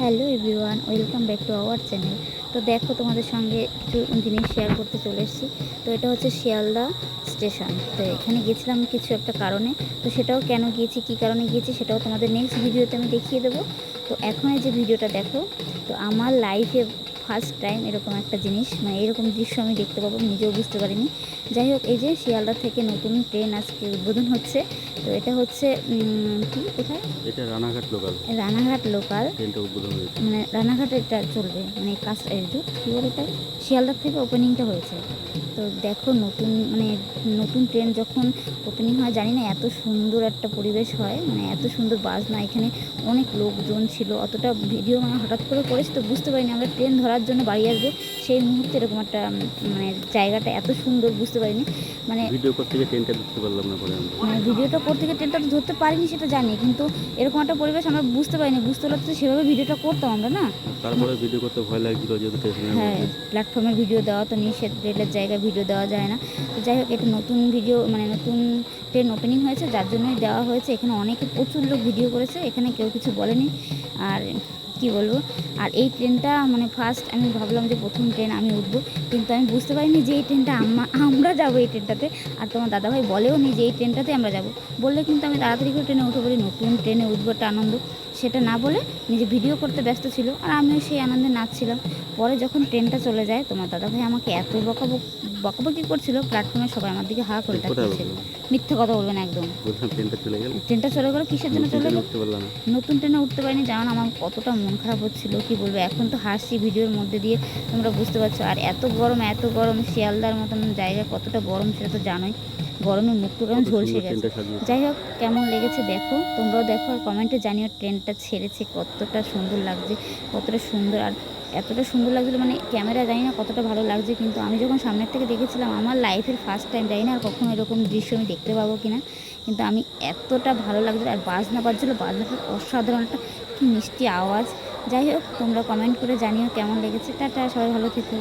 Hello everyone welcome back to our channel তো দেখো তোমাদের সঙ্গে কিছু জিনিস শেয়ার করতে চলে এসেছি। তো এটা হচ্ছে শিয়ালদা স্টেশন। তো এখানে গেছিলাম কিছু একটা কারণে। তো সেটাও কেন গিয়েছি, কি কারণে গিয়েছি সেটাও তোমাদের নেক্সট ভিডিওতে আমি দেখিয়ে দেবো। তো এখন যে ভিডিওটা দেখো, তো আমার লাইফে ফার্স্ট টাইম এরকম একটা জিনিস মানে এরকম দৃশ্য আমি দেখতে পাবো নিজেও বুঝতে পারিনি। যাই হোক এই যে শিয়ালদা থেকে নতুন ট্রেন আজকে উদ্বোধন হচ্ছে তো এটা হচ্ছে কি কোথায়? এটা রানাঘাট লোকাল রানাঘাট লোকাল ট্রেনটা উদ্বোধন হয়েছে। মানে রানাঘাটে এটা চলবে মানে কাজ কী বলে এটা শিয়ালদার থেকে ওপেনিংটা হয়েছে। তো দেখো নতুন মানে নতুন ট্রেন যখন ওপেনিং হয় জানি না এত সুন্দর একটা পরিবেশ হয় মানে এত সুন্দর বাজনা। এখানে অনেক লোকজন ছিল অতটা ভিডিও মানে হঠাৎ করে করেছি তো বুঝতে পারিনি। আমরা ট্রেন ধরার জন্য বাড়ি আসব। সেই মুহূর্তে এরকম একটা মানে জায়গাটা এত সুন্দর বুঝতে পারিনি। মানে ভিডিও করতে গিয়ে ট্রেনটা ধরতে পারলাম না পরে মানে ভিডিওটা করতে গিয়ে ট্রেনটা তো ধরতে পারিনি সেটা জানি কিন্তু এরকম একটা পরিবেশ আমরা বুঝতে পারিনি। বুঝতে পারলে তো সেভাবে ভিডিওটা করতাম আমরা না? তারপরে ভিডিও করতে ভয় লাগছিল যেহেতু হ্যাঁ মধ্যে প্ল্যাটফর্মের ভিডিও দেওয়া তো নিষেধ রেলের জায়গায় ভিডিও দেওয়া যায় না। তো যাই হোক এটা নতুন ভিডিও মানে নতুন ট্রেন ওপেনিং হয়েছে যার জন্যই দেওয়া হয়েছে। এখানে অনেকে প্রচুর লোক ভিডিও করেছে এখানে কেউ কিছু বলেনি। আর কি বলব? আর এই ট্রেনটা মানে ফার্স্ট আমি ভাবলাম যে প্রথম ট্রেন আমি উঠবো, কিন্তু আমি বুঝতে পারিনি যে এই ট্রেনটা আমা- আমরা যাব এই ট্রেনটাতে। আর তোমার দাদাভাই বলেও নি যে এই ট্রেনটাতে আমরা যাব। বললে কিন্তু আমি তাড়াতাড়ি করে ট্রেনে উঠে পড়ি নতুন ট্রেনে উঠবো একটা আনন্দ। সেটা না বলে নিজে ভিডিও করতে ব্যস্ত ছিল আর আমিও সেই আনন্দে নাচছিলাম। পরে যখন ট্রেনটা চলে যায় তোমার দাদাভাই আমাকে এত বকাবক বকাবকি করছিল প্ল্যাটফর্মে সবাই আমার দিকে হা করে তাকিয়েছিল। মিথ্যে কথা বলবেন একদম। ট্রেনটা চলে গেল? ট্রেনটা চলে গেলো কিসের জন্য চলে গেলো? নতুন ট্রেনে উঠতে পারিনি জানো আমার কতটা মন খারাপ হচ্ছিল কি বলব? এখন তো হাসছি ভিডিওর মধ্যে দিয়ে তোমরা বুঝতে পারছ। আর এত গরম এত গরম শিয়ালদার মতন জায়গায় কতটা গরম সেটা তো জানোই। গরমে মুখটু কেমন ঝলসে গেছে। যাই হোক কেমন লেগেছে দেখো তোমরাও দেখো আর কমেন্টে জানিও ট্রেনটা ছেড়েছে কতটা সুন্দর লাগছে কতটা সুন্দর আর এতটা সুন্দর লাগছিল মানে ক্যামেরা জানি না কতটা ভালো লাগছে কিন্তু আমি যখন সামনের থেকে দেখেছিলাম আমার লাইফের ফার্স্ট টাইম জানি না আর কখনো এরকম দৃশ্য আমি দেখতে পাবো কিনা কিন্তু আমি এতটা ভালো লাগছিল আর বাজনা বাজছিল বাজনাটা অসাধারণ একটা কি মিষ্টি আওয়াজ। যাই হোক তোমরা কমেন্ট করে জানিও কেমন লেগেছে। টাটা সবাই ভালো থেকো।